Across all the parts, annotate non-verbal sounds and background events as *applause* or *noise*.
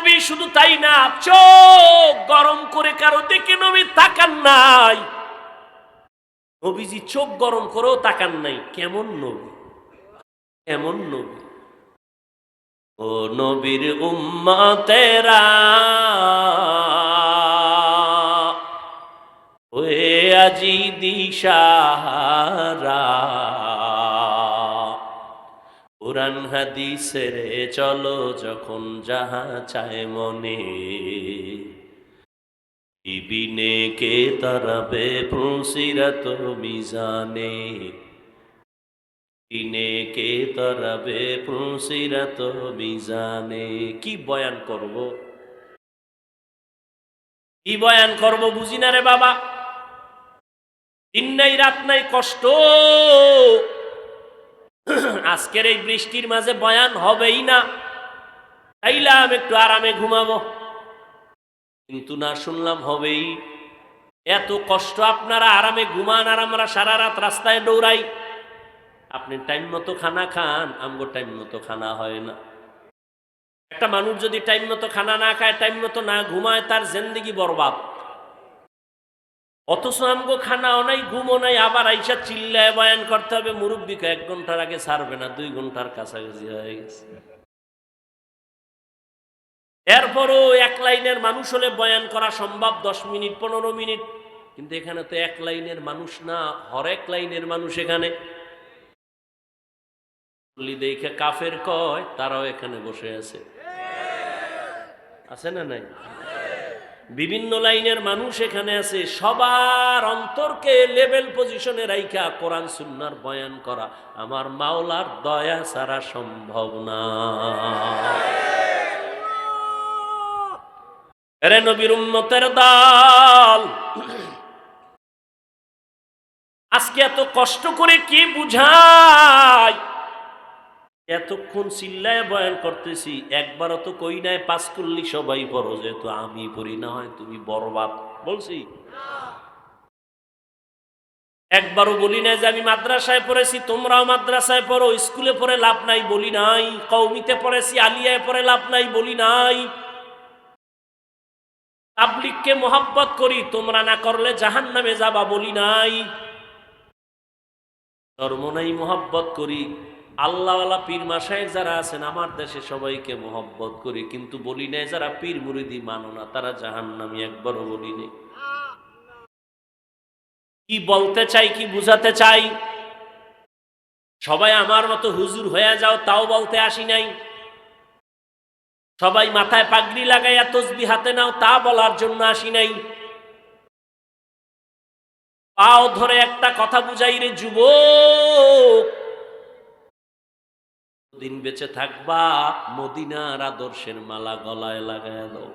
নবী শুধু তাই না, চোখ গরম করে কারও দিকে নবী তাকান নাই। নবীজি চোখ গরম করেও তাকান নাই। কেমন নবী? কেমন নবী? ও নবীর উম্মতেরা, ওয়ে আজি দিশাহারা পুরান হাদিসের চলো যখন যাহা চায় মনে। ইবিনে কে তরবে ফুসিরত মিজানে। ইনে কে তরবে ফুসিরত মিজানে। কি বয়ান করব? কি বয়ান করব বুঝি না রে বাবা? দিন নাই রাত নাই কষ্ট। *clears throat* আজকের এই বৃষ্টির মাঝে বয়ান হবেই না। চাইলাম একটু আরামে ঘুমাবো। কিন্তু না শুনলাম হবেই। এত কষ্ট আপনারা আরামে ঘুমান আর আমরা সারা রাত রাস্তায় দৌড়াই। আপনি টাইম মতো খানা খান, আমগো টাইম মতো খানা হয় না। একটা মানুষ যদি টাইম মতো খানা না খায়, টাইম মতো না ঘুমায়, তার জিন্দিগি বরবাদ। অথচ আমগো খানাও নাই, ঘুমও নাই, আবার আইসা চিল্লায় বয়ান করতে হবে, মুরব্বীকে এক ঘণ্টার আগে ছাড়বে না, দুই ঘণ্টার কাছাকাছি হয়ে গেছে। এরপরও এক লাইনের মানুষ হলে বয়ান করা সম্ভব, দশ মিনিট, পনেরো মিনিট, কিন্তু এখানে তো এক লাইনের মানুষ না, হরেক লাইনের মানুষ এখানে। দেখে কাফের কয়, তারাও এখানে বসে আছে। আছে না নাই? বিভিন্ন লাইনের মানুষ এখানে আছে, সবার অন্তরকে লেভেল পজিশনে রাইখা কোরআন সুন্নার বয়ান করা। আমার মাওলার দয়া ছাড়া সম্ভব না। এরে নবীর দল। আজকে এত কষ্ট করে কি বুঝায় এতক্ষণ চিল্লায় বয়ান করতেছি, একবারও তো কই নাই পাস করলি সবাই পড়ো যেহেতু আমি পড়ি না, হয় তুমি বরবাদ বলছি? একবারও বলি নাই যে আমি মাদ্রাসায় পড়েছি, তোমরাও মাদ্রাসায় পড়ো, স্কুলে পড়ে লাভ নাই, বলি নাই কৌমিতে পড়েছি, আলিয়ায় পড়ে লাভ নাই, বলি নাই। তাবলিককে মোহাব্বত করি, তোমরা না করলে জাহান নামে যাবা, বলি নাই। ধর্ম নাই, মোহাব্বত করি। আল্লাহওয়ালা পীর মাসায় যারা আছেন, আমার দেশে সবাইকে মোহব্বত করি, কিন্তু বলি নাই যারা পীর মুরিদি মানো না, তারা জাহান নামি একবারও বলি নেই। কি বলতে চাই, কি বুঝাতে চাই? সবাই আমার মতো হুজুর হয়ে যাও, তাও বলতে আসি নাই। সবাই মাথায় পাগড়ি লাগাইয়া তসবি হাতে নাও, তা বলার জন্য আসি নাই। পাও ধরে একটা কথা বুঝাই রে যুবক দিন বেঁচে থাকবা, মদিনার আদর্শের মালা গলায় লাগায় দাও।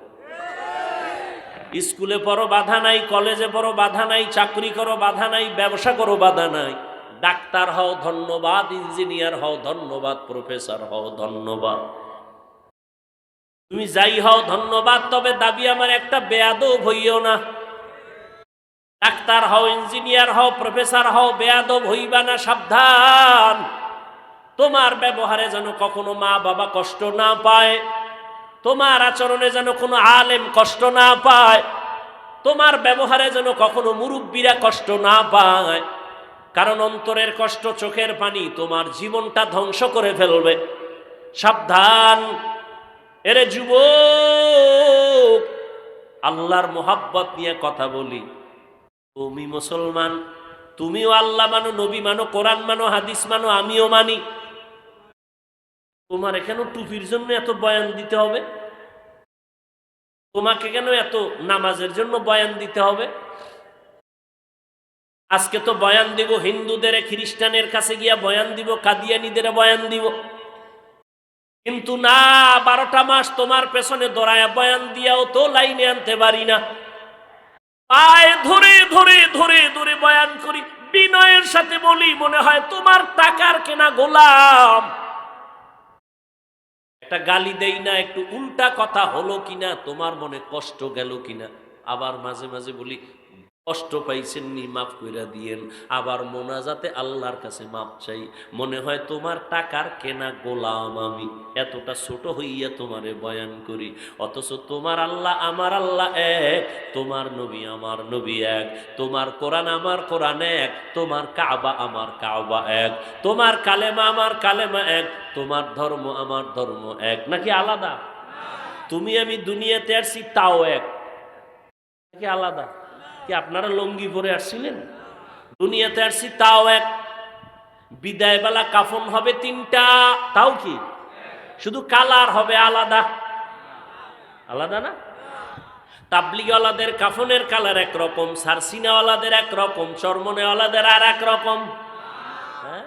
স্কুলে পড়ো, বাধা নাই, কলেজে পড়ো, বাধা নাই, চাকরি করো, বাধা নাই, ব্যবসা করো, বাধা নাই। ডাক্তার হও, ধন্যবাদ, ইঞ্জিনিয়ার হও, ধন্যবাদ, প্রফেসর হও, ধন্যবাদ। তুমি যাই হও, ধন্যবাদ, তবে দাবি আমার একটা, বেয়াদব হইও না। ডাক্তার হও, ইঞ্জিনিয়ার হও, প্রফেসর হও, বেয়াদব হইবা না, সাবধান। তোমার ব্যবহারে যেন কখনো মা বাবা কষ্ট না পায়, তোমার আচরণে যেন কোনো আলেম কষ্ট না পায়, তোমার ব্যবহারে যেন কখনো মুরব্বীরা কষ্ট না পায়। কারণ অন্তরের কষ্ট চোখের পানি তোমার জীবনটা ধ্বংস করে ফেলবে। সাবধান, এরে যুব আল্লাহর মোহাব্বত নিয়ে কথা বলি। তুমি মুসলমান, তুমিও আল্লাহ মানো, নবী মানো, কোরআন মানো, হাদিস মানো, আমিও মানি। তোমার কেন টুপির জন্য এত বয়ান দিতে হবে? তোমাকে কেন এত নামাজের জন্য বয়ান দিতে হবে? আজকে তো বয়ান দিব, হিন্দুদের, খ্রিস্টানের কাছে গিয়া বয়ান দিব, কাদিয়ানিদের বয়ান দিব। কিন্তু না, বারোটা মাস তোমার পেছনে দড়ায়া বয়ান দিয়াও তো লাইনে আনতে পারি না। পায়ে ধরে ধরে ধরে ধরে বয়ান করি, বিনয়ের সাথে বলি, মনে হয় তোমার টাকার কেনা গোলাম। একটা গালি দেই না, একটু উল্টা কথা হলো কিনা, তোমার মনে কষ্ট গেল কিনা? আবার মাঝে মাঝে বলি কষ্ট পাইছেন নি, মাফ কইরা দিয়েন। আবার মোনাজাতে আল্লাহর কাছে মাপ চাই। মনে হয় তোমার টাকার কেনা গোলাম আমি। এতটা ছোট হইয়া তোমারে বয়ান করি। অথচ তোমার আল্লাহ আমার আল্লাহ এক, তোমার নবী আমার নবী এক, তোমার কোরআন আমার কোরআন এক, তোমার কাবা আমার কাবা এক, তোমার কালেমা আমার কালেমা এক, তোমার ধর্ম আমার ধর্ম এক। নাকি আলাদা? তুমি আমি দুনিয়াতে আসছি তাও এক। নাকি আলাদা? কি আপনারা লঙ্গি পরে আসছিলেন? দুনিয়াতে আসছি, তাও এক বিদায়বেলা কাফন হবে তিনটা, তাও কি? শুধু কালার হবে আলাদা। আলাদা না? তাবলিগওয়ালাদের কাফনের কালার একরকম, সারসিনাওয়ালাদের একরকম, চর্মনেওয়ালাদের আর এক রকম হ্যাঁ?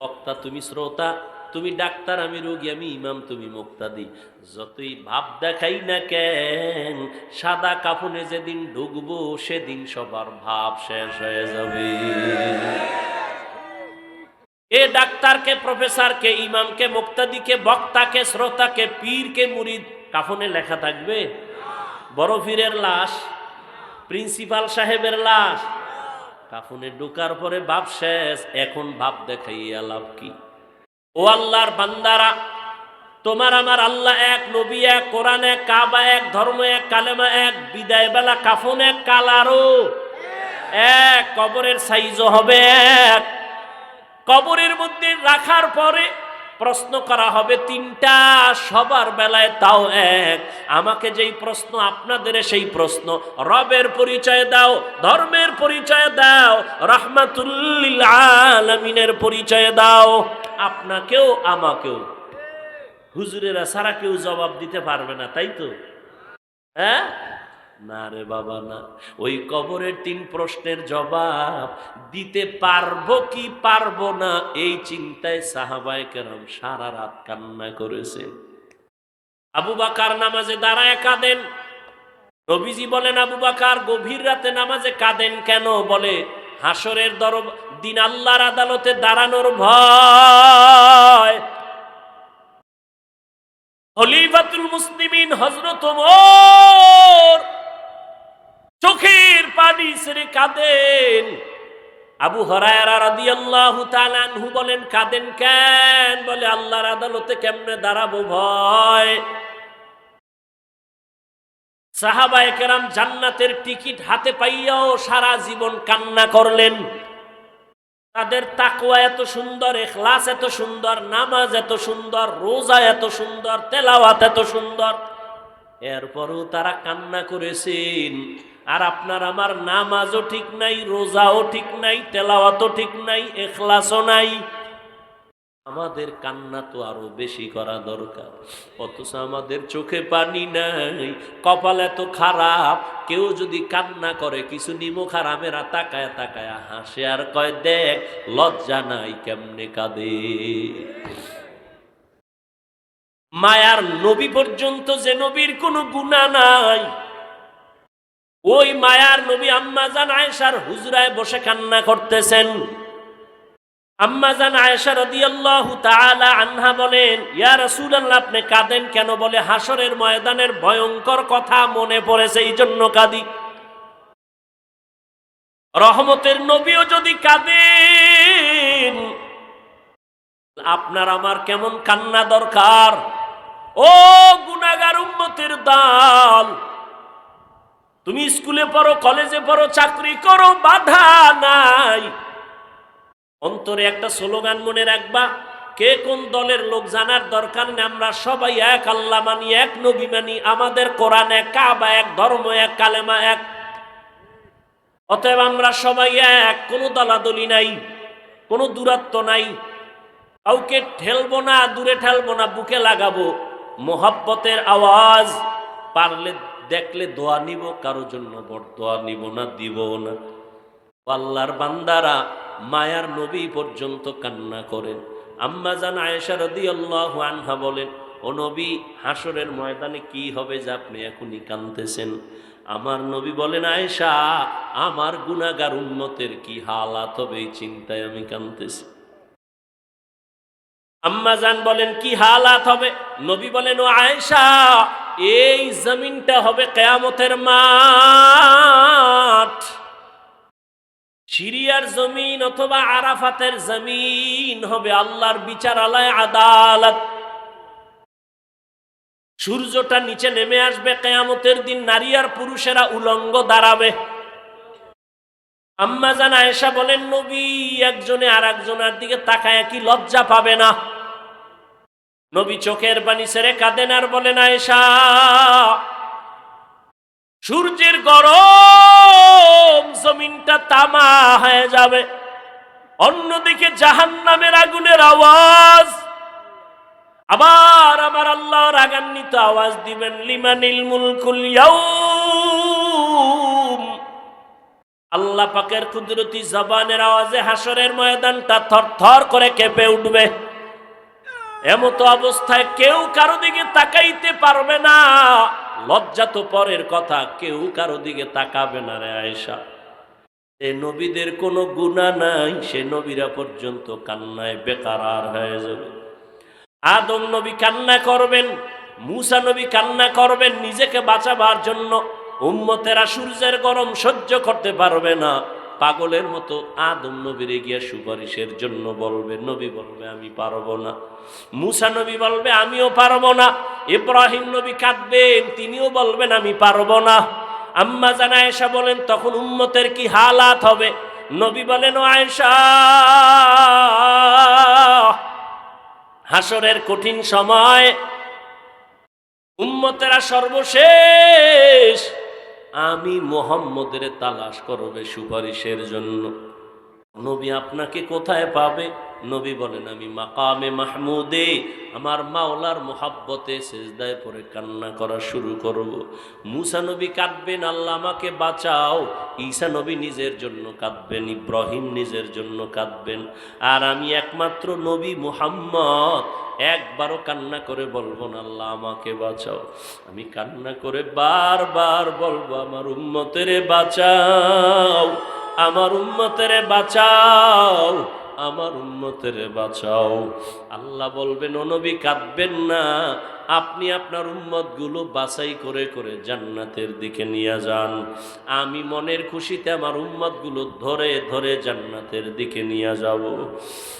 বক্তা, তুমি শ্রোতা তুমি ডাক্তার, আমি রোগী, আমি ইমাম, তুমি মুক্তাদি। যতই ভাব দেখাই না কেন, সাদা কাফনে যেদিন ঢুকবো, সেদিন সবার ভাব শেষ হয়ে যাবে। এ ডাক্তারকে, প্রফেসরকে, ইমামকে, মুক্তাদিকে, বক্তাকে, শ্রোতাকে, পীরকে, মুরিদ, কাফনে লেখা থাকবে? বড় লাশ, প্রিন্সিপাল সাহেবের লাশ, কাফনে ঢোকার পরে ভাব শেষ, এখন ভাব দেখাইয়া লাভ কি? ও আল্লাহর বান্দারা, তোমার আমার আল্লাহ এক, নবী এক, কোরআন এক, কাবা এক, ধর্ম এক, কালেমা এক বিদায় বেলা কাফন এক কালারও এক, কবরের সাইজও হবে এক। কবরের মধ্যে রাখার পরে প্রশ্ন করা হবে তিনটা, সবার বেলায় তাও এক। আমাকে যেই প্রশ্ন, আপনাদের সেই প্রশ্ন। রবের পরিচয় দাও, ধর্মের পরিচয় দাও, রহমাতুল্লিল আলমিনের পরিচয় দাও। আপনাকেও, আমাকেও। হুজুরেরা সারা কেউ জবাব দিতে পারবে না, তাই তো? হ্যাঁ? না রে বাবা, না। ওই কবরের তিন প্রশ্নের জবাব, দিতে পারব কি পারব না, এই চিন্তায় সাহাবায় কেরাম সারা রাত কান্না করেছে। আবু বাকার নামাজে দাঁড়ায় কাঁদেন। নবীজি বলেন, আবু বাকার, গভীর রাতে নামাজে কাঁদেন কেন? বলে হাসরের দরব, দিন আল্লাহর আদালতে দাঁড়ানোর ভয়। খলিফাতুল মুসলিমিন হজরত ওমর চোখের পানি ছেড়ে কাঁদেন। আবু হরায়রা রাদিয়াল্লাহু তাআলা আনহু বলেন, কাঁদেন কেন? বলে, আল্লাহর আদালতে কেমনে দাঁড়াবো ভয়? সাহাবায়ে কেরাম জান্নাতের টিকিট হাতে পাইয়াও সারা জীবন কান্না করলেন। তাদের তাকওয়া এত সুন্দর, এখলাস এত সুন্দর, নামাজ এত সুন্দর, রোজা এত সুন্দর, তেলাওয়াত এত সুন্দর। এরপরও তারা কান্না করেছেন। আর আপনার আমার নামাজও ঠিক নাই, রোজাও ঠিক নাই, তেলাওয়াতও ঠিক নাই, এখলাসও নাই। আমাদের কান্না তো আরও বেশি করা দরকার। অথচ আমাদের চোখে পানি নাই, কপাল এত খারাপ, কেউ যদি কান্না করে, কিছু নিমো খারাপেরা তাকায় তাকায় হাসে আর কয়, দেখ, লজ্জা নাই, কেমনে কাঁদে? মায়ার নবী পর্যন্ত যে নবীর কোনো গুণা নাই ওই মায়ার নবী আম্মাজান আয়েশার হুজরায় বসে কান্না করতেছেন। আম্মা জান আয়েশা রাদিয়াল্লাহু তাআলা আনহা বলেন, ইয়া রাসূলুল্লাহ, আপনি কাঁদেন কেন? বলে হাসরের ময়দানের ভয়ঙ্কর কথা মনে পড়েছে এই জন্য কাঁদি। রহমতের নবীও যদি কাঁদেন, আপনার আমার কেমন কান্না দরকার? ও গুনাগার উম্মতের দাল তুমি স্কুলে পড়ো, কলেজে পড়ো, চাকরি করো, বাধা নাই। অন্তরে একটা স্লোগান মনে রাখবা, কে কোন দলের লোক জানার দরকার নেই, আমরা সবাই এক, আল্লাহ মানি এক, নবী মানি, আমাদের কোরআন এক, কাবা এক, ধর্ম এক, কালেমা এক। অতএব আমরা সবাই এক, কোনো দলাদলি নাই, কোনো দূরত্ব নাই। কাউকে ঠেলবো না, দূরে ঠেলবো না, বুকে লাগাবো। মোহাব্বতের আওয়াজ, পারলে দেখলে দোয়া নিব কারও জন্য বড় দোয়া নিব না, দিব না। আল্লাহর বান্দারা মায়ার নবী পর্যন্ত কান্না করেন। আম্মা জান আয়েশা রাদিয়াল্লাহু আনহা বলেন, ও নবী হাসরের ময়দানে কি হবে যে আপনি এখনই কাঁদতেছেন? আমার নবী বলেন, আয়েশা, আমার গুনাগার উন্নতের কি হালাত হবে এই চিন্তায় আমি কাঁদতেছি? আম্মা জান বলেন, কি হালাত হবে? নবী বলেন, ও আয়েশা এই জমিনটা হবে কেয়ামতের মাঠ। সিরিয়ার জমিন অথবা আরাফাতের জমিন হবে আল্লাহর বিচারালয়, আদালত। সূর্যটা নিচে নেমে আসবে, কেয়ামতের দিন নারী আর পুরুষেরা উলঙ্গ দাঁড়াবে। আম্মা জানা এসা বলেন, নবী একজনে আর একজনের দিকে তাকায় কি লজ্জা পাবে না? নবী চোখের পানি ছেড়ে কাঁদেন আর বলেন, আয়েশা, সূর্যের গরম জমিনটা তামা হয়ে যাবে। অন্যদিকে জাহান নামের আগুনের আওয়াজ। আবার আমার আল্লাহ রাগান্বিত আওয়াজ দিবেন, লিমানিল মুলকুল আল্লাহ পাকের কুদরতি জবানের আওয়াজে হাসরের ময়দানটা থর থর করে কেঁপে উঠবে। এমতো অবস্থায় কেউ কারও দিকে তাকাইতে পারবে না। লজ্জা তো পরের কথা, কেউ কারও দিকে তাকাবে না রে আয়েশা। এ নবীদের কোনো গুণা নাই, সে নবীরা পর্যন্ত কান্নায় বেকার আর হয়ে যাবে। আদম নবী কান্না করবেন, মুসা নবী কান্না করবেন, নিজেকে বাঁচাবার জন্য উম্মতেরা সূর্যের গরম সহ্য করতে পারবে না। পাগলের মতো আদম নবীরে গিয়া সুপারিশের জন্য বলবে, নবী বলবে, আমি পারব না। মুসা নবী বলবে, আমিও পারব না। ইব্রাহিম নবী কাঁদবেন, তিনিও বলবেন, আমি পারব না। আম্মা জানা আয়েশা বলেন, তখন উম্মতের কি হালাত হবে? নবী বলেন, ও আয়েশা হাসরের কঠিন সময়, উম্মতেরা সর্বশেষ আমি মোহাম্মদের তালাশ করবে সুপারিশের জন্য। নবী আপনাকে কোথায় পাবে? নবী বলেন, আমি মাকামে মাহমুদে আমার মাওলার মোহাব্বতে সেজদায় পরে কান্না করা শুরু করব। মুসা নবী কাঁদবেন, আল্লাহ আমাকে বাঁচাও। ঈসা নবী নিজের জন্য কাঁদবেন, ইব্রাহিম নিজের জন্য কাঁদবেন। আর আমি একমাত্র নবী মুহাম্মদ। একবারও কান্না করে বলব না, আল্লাহ আমাকে বাঁচাও। আমি কান্না করে বারবার বলব, আমার উম্মতেরে বাঁচাও, আমার উম্মতেরে বাঁচাও। আমার উন্মতের বাঁচাও। আল্লাহ বলবেন অনবী কাঁদবেন না। আপনি আপনার উম্মতগুলো বাছাই করে করে জান্নাতের দিকে নিয়ে যান। আমি মনের খুশিতে আমার উম্মতগুলো ধরে ধরে জান্নাতের দিকে নিয়ে যাব।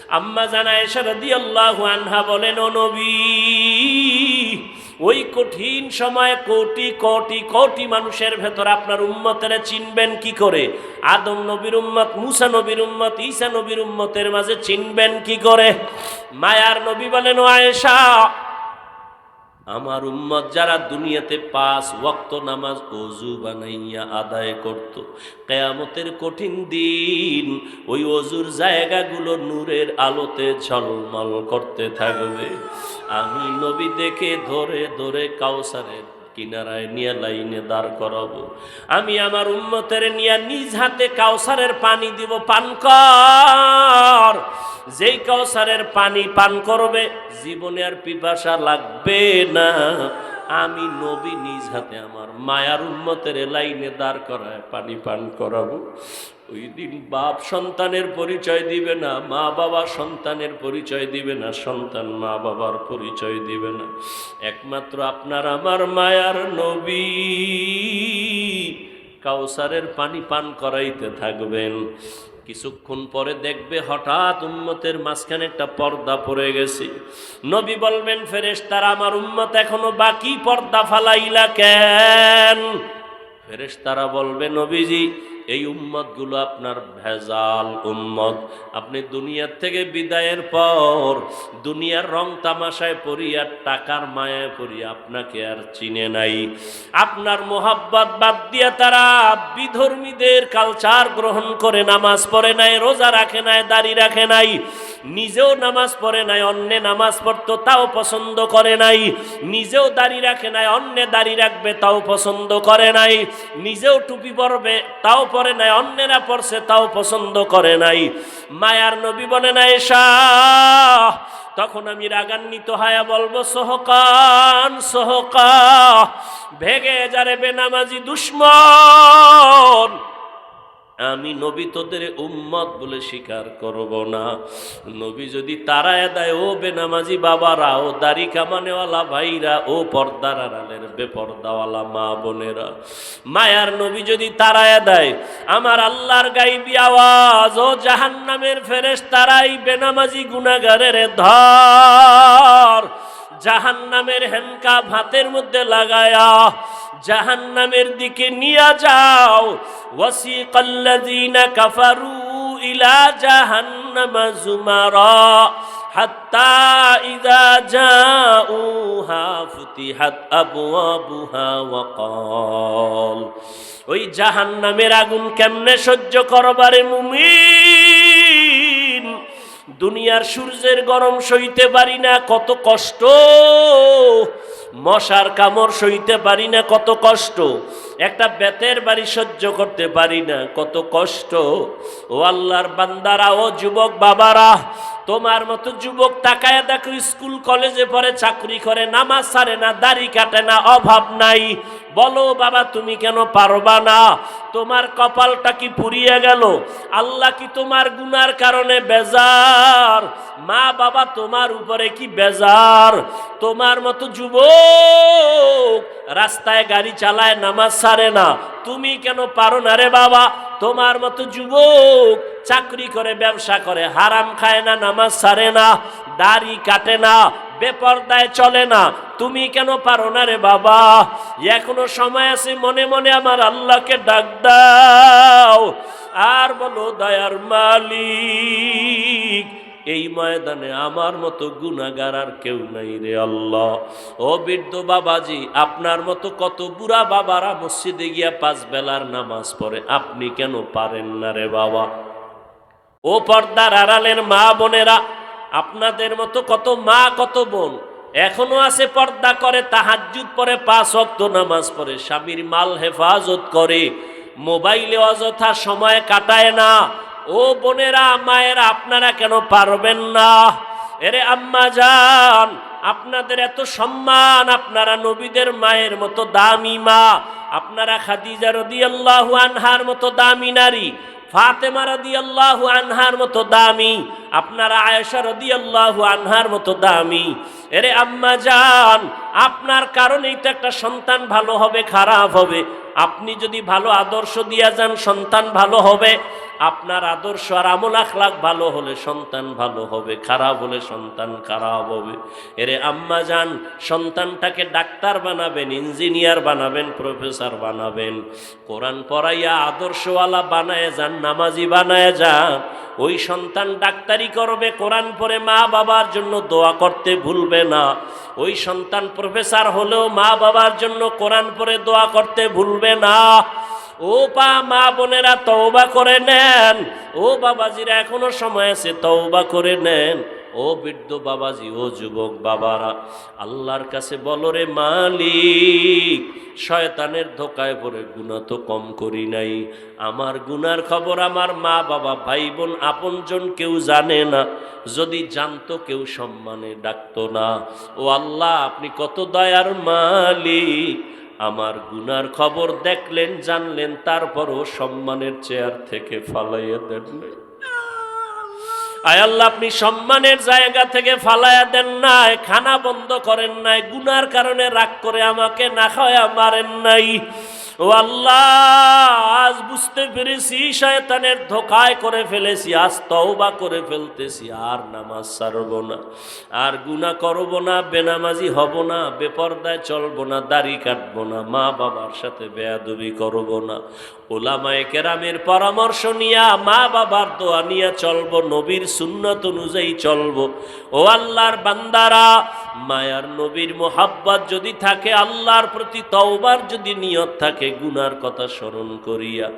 আম্মা জানা এসা রাদি আল্লাহ আনহা বলেন, ও নবী ওই কঠিন সময়ে কোটি কোটি কোটি মানুষের ভেতর আপনার উম্মতেরা চিনবেন কি করে? আদম নবীর উম্মত, মুসা নবীর উম্মত, ঈসা নবীর উম্মতের মাঝে চিনবেন কি করে? মায়ার নবী বলেন আয়েশা আমার উম্মত যারা দুনিয়াতে পাঁচ ওয়াক্ত নামাজ অজু বানাইয়া আদায় করত, কেয়ামতের কঠিন দিন ওই অজুর জায়গাগুলো নূরের আলোতে ঝলমল করতে থাকবে। আমি নবী দেখে ধরে ধরে কাউসারের কিনারায় নিয়ে লাইনে দাঁড় করাবো। আমি আমার উন্মতের নিয়ে নিজ হাতে কাউসারের পানি দিব, পান কর। যেই কাউসারের পানি পান করবে, জীবনে আর পিপাসা লাগবে না। আমি নবী নিজ হাতে আমার মায়ার উন্মতের লাইনে দাঁড় করায় পানি পান করাবো। ওই দিন বাপ সন্তানের পরিচয় দিবে না, মা বাবা সন্তানের পরিচয় দিবে না, সন্তান মা বাবার পরিচয় দিবে না। একমাত্র আপনার আমার মায়ার নবী। কাউসারের পানি পান করাইতে থাকবেন। কিছুক্ষণ পরে দেখবে হঠাৎ উম্মতের মাঝখানে একটা পর্দা পড়ে গেছে। নবী বলবেন ফেরেশ তারা আমার উম্মত এখনও বাকি পর্দা ফালাইলা কেন? ফেরেশ তারা বলবে, নবীজি এই উম্মতগুলো আপনার ভেজাল উম্মত। আপনি দুনিয়ার থেকে বিদায়ের পর দুনিয়ার রং তামাশায় পড়ি আর টাকার মায়ায় পড়িয়া আপনাকে আর চিনে নাই। আপনার মোহাব্বত বাদ দিয়া তারা বিধর্মীদের কালচার গ্রহণ করে, নামাজ পড়ে নাই, রোজা রাখে নাই, দাড়ি রাখে নাই। নিজেও নামাজ পড়ে নাই, অন্যে নামাজ পড়তো, তাও পছন্দ করে নাই। নিজেও দাড়ি রাখে নাই, অন্যে দাড়ি রাখবে, তাও পছন্দ করে নাই। নিজেও টুপি পরবে, তাও পরে নাই, অন্যেরা পড়ছে তাও পছন্দ করে নাই। মায়ার নবী বলে নাই এসা, তখন আমি রাগান্বিত হায়া বলব, সহকান, সহকা, ভেগে যারে বেনামাজি দুশ্মন। আমি নবী তোদের উম্মত বলে স্বীকার করব না। নবী যদি তারায় দেয়, ও বেনামাজি বাবারা, ও দাড়ি কামানেওয়ালা ভাইরা, ও পর্দার আড়ালের বেপর্দাওয়ালা মা বোনেরা। মায়ার নবী যদি তারায় দেয়, আমার আল্লাহর গাইবি আওয়াজ, ও জাহান্নামের ফেরেশ তারাই বেনামাজি গুনাগারের ধর। জাহান্নামের হ্যানকা ভাতের মধ্যে লাগায়া জাহান্নামের দিকে নিয়ে যাও। ওয়াসিকাল্লাযীনা কাফারু ইলা জাহান্নামা জুমারা ইযা জাউহা ফুতিহাত আবওয়াবুহা ওয়া ক্বাল। ওই জাহান্নামের আগুন কেমনে সহ্য করবারে মুমিন? দুনিয়ার সূর্যের গরম সইতে পারি না, কত কষ্ট। মশার কামড় সইতে পারি না, কত কষ্ট। একটা বেতের বাড়ি সহ্য করতে পারি না, কত কষ্ট। ও আল্লাহর বান্দারা, ও যুবক বাবারা, তোমার মতো যুবক তাকায় দেখো, স্কুল, কলেজে পড়ে চাকরি করে, নামাজ সারে না, দাড়ি কাটে না, অভাব নাই। বলো, বাবা, তুমি কেন পারবা না? তোমার কপালটা কি পুড়িয়ে গেল? আল্লাহ কি তোমার গুনার কারণে বেজার? মা, বাবা, তোমার উপরে কি বেজার? তোমার মতো যুবক রাস্তায় গাড়ি চালায়, নামাজ সারে না। তুমি কেন পারো না রে বাবা? তোমার মতো যুবক চাকরি করে, ব্যবসা করে, হারাম খায় না, নামাজ সারে না, দাড়ি কাটে না, বেপর্দায় চলে না। তুমি কেন পারো না রে বাবা? এখনও সময় আছে, মনে মনে আমার আল্লাহকে ডাক দাও। আর বলো, দয়ার মালিক, এই ময়দানে আমার মতো গুনাগার আর কেউ নাই রে আল্লাহ। ও বৃদ্ধ বাবাজি, আপনার মতো কত বুড়া বাবারা মসজিদে গিয়া পাঁচ বেলার নামাজ পড়ে, আপনি কেন পারেন না রে বাবা? ও পর্দার আড়ালের মা বোনেরা, আপনাদের মতো কত মা, কত বোন এখনও আছে পর্দা করে, তাহাজ্জুদ পরে, পাঁচ অক্ত নামাজ পড়ে। স্বামীর মাল হেফাজত করে, মোবাইলে অযথা সময় কাটায় না। ও বোনেরা, মায়েরা, আপনারা কেন পারবেন না? এরে আম্মা যান আপনাদের এত সম্মান, আপনারা নবীদের মায়ের মতো দামি মা। আপনারা খাদিজা রদিয়াল্লাহু আনহার মতো দামি নারী। ফাতেমা রাদিয়াল্লাহু আনহার মতো দামি, আপনারা আয়েশা রাদিয়াল্লাহু আনহার মতো দামি। এরে আম্মা যান আপনার কারণেই তো একটা সন্তান ভালো হবে, খারাপ হবে। আপনি যদি ভালো আদর্শ দিয়া যান, সন্তান ভালো হবে। আপনার আদর্শ আর আমল আখলাখ ভালো হলে সন্তান ভালো হবে, খারাপ হলে সন্তান খারাপ হবে। এরে আম্মা যান সন্তানটাকে ডাক্তার বানাবেন, ইঞ্জিনিয়ার বানাবেন, প্রফেসর বানাবেন। কোরআন পড়াইয়া আদর্শওয়ালা বানায় যান, নামাজি বানায় যান। ওই সন্তান ডাক্তারি করবে, কোরআন পরে মা বাবার জন্য দোয়া করতে ভুলবে না। ওই সন্তান প্রফেসর হলেও মা বাবার জন্য কোরআন পরে দোয়া করতে ভুলবে না। ও পা, মা বোনেরা তওবা করে নেন। ও বাবাজিরা এখনও সময় আছে তওবা করে নেন। ও বৃদ্ধ বাবাজি, ও যুবক বাবারা, আল্লাহর কাছে বলো রে মালিক, শয়তানের ধোকায় পড়ে গুণা তো কম করি নাই আমার গুনার খবর আমার মা বাবা, ভাই বোন, আপনজন কেউ জানে না, যদি জানতো কেউ সম্মানে ডাকতো না ও আল্লাহ, আপনি কত দয়ার মালিক, আমার গুনার খবর দেখলেন, জানলেন, তারপরও সম্মানের চেয়ার থেকে ফালাইয়া নাই। আয় আল্লাহ, আপনি সম্মানের জায়গা থেকে ফালায়া দেন নাই খানা বন্ধ করেন নাই, গুনার কারণে রাগ করে আমাকে না খাওয়া মারেন নাই। ও আল্লাহ, আজ বুঝতে পেরেছি শয়তানের ধোকায় করে ফেলেছি, আজ তওবা করে ফেলতেছি, আর নামাজ ছাড়ব না, আর গুনাহ করব না, বেনামাজি হব না, বেপর্দায় চলবো না, দাড়ি কাটবো না মা বাবার সাথে বেয়াদবি করব না, ওলামায়ে কেরামের পরামর্শ নিয়া মা বাবার দোয়া নিয়ে চলবো, নবীর সুন্নত অনুযায়ী চলবো, ও আল্লাহর বান্দারা মায়ার নবীর মোহাব্বত যদি থাকে, আল্লাহর প্রতি তওবার যদি নিয়ত থাকে, গুনার কথা স্মরণ করিয়া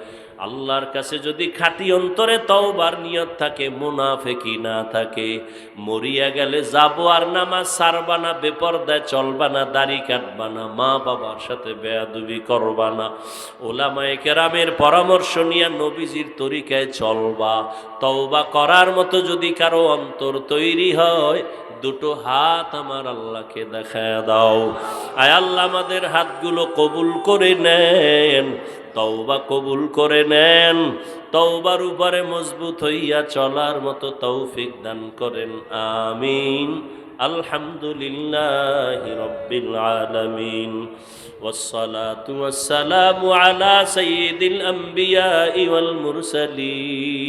আল্লাহর কাছে যদি খাঁটি অন্তরে তওবার নিয়ত থাকে, মুনাফেকি না থাকে, মরিয়া গেলে যাব আর নামাজ সারবা না, বেপর্দায় চলবা না, দাড়ি কাটবা না, মা বাবার সাথে বেয়াদুবি করবা না, ওলামায়ে কেরামের পরামর্শ নিয়ে নবীজির তরিকায় চলবা। তওবা করার মতো যদি কারও অন্তর তৈরি হয় দুটো হাত আমার আল্লাহকে দেখায় দাও আয় আল্লাহ আমাদের হাতগুলো কবুল করে নেন তওবা কবুল করে নেন তওবার উপরে মজবুত হইয়া চলার মতো তৌফিক দান করেন আমিন আলহামদুলিল্লাহ রব্বিল আলামিন والصلاة والسلام على سيد الأنبياء والمرسلين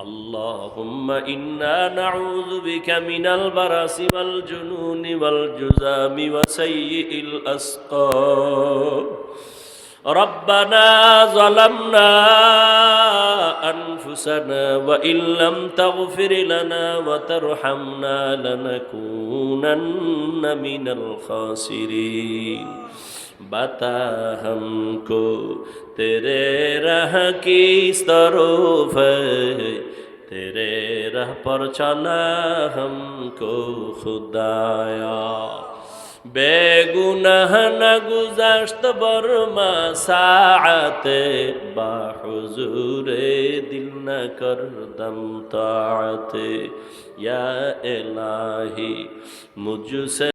اللهم إنا نعوذ بك من البرس والجنون والجزام وسيء الأسقام. ربنا ظلمنا أنفسنا وإن لم تغفر لنا وترحمنا لنكونن من الخاسرين. बता हमको तेरे राह की तरफ तेरे राह पर चला हमको खुदाया बेगुनाह न गुजश्त बर्मा साते बाहुजूरे दिल न कर दम ताते या इलाही मुझसे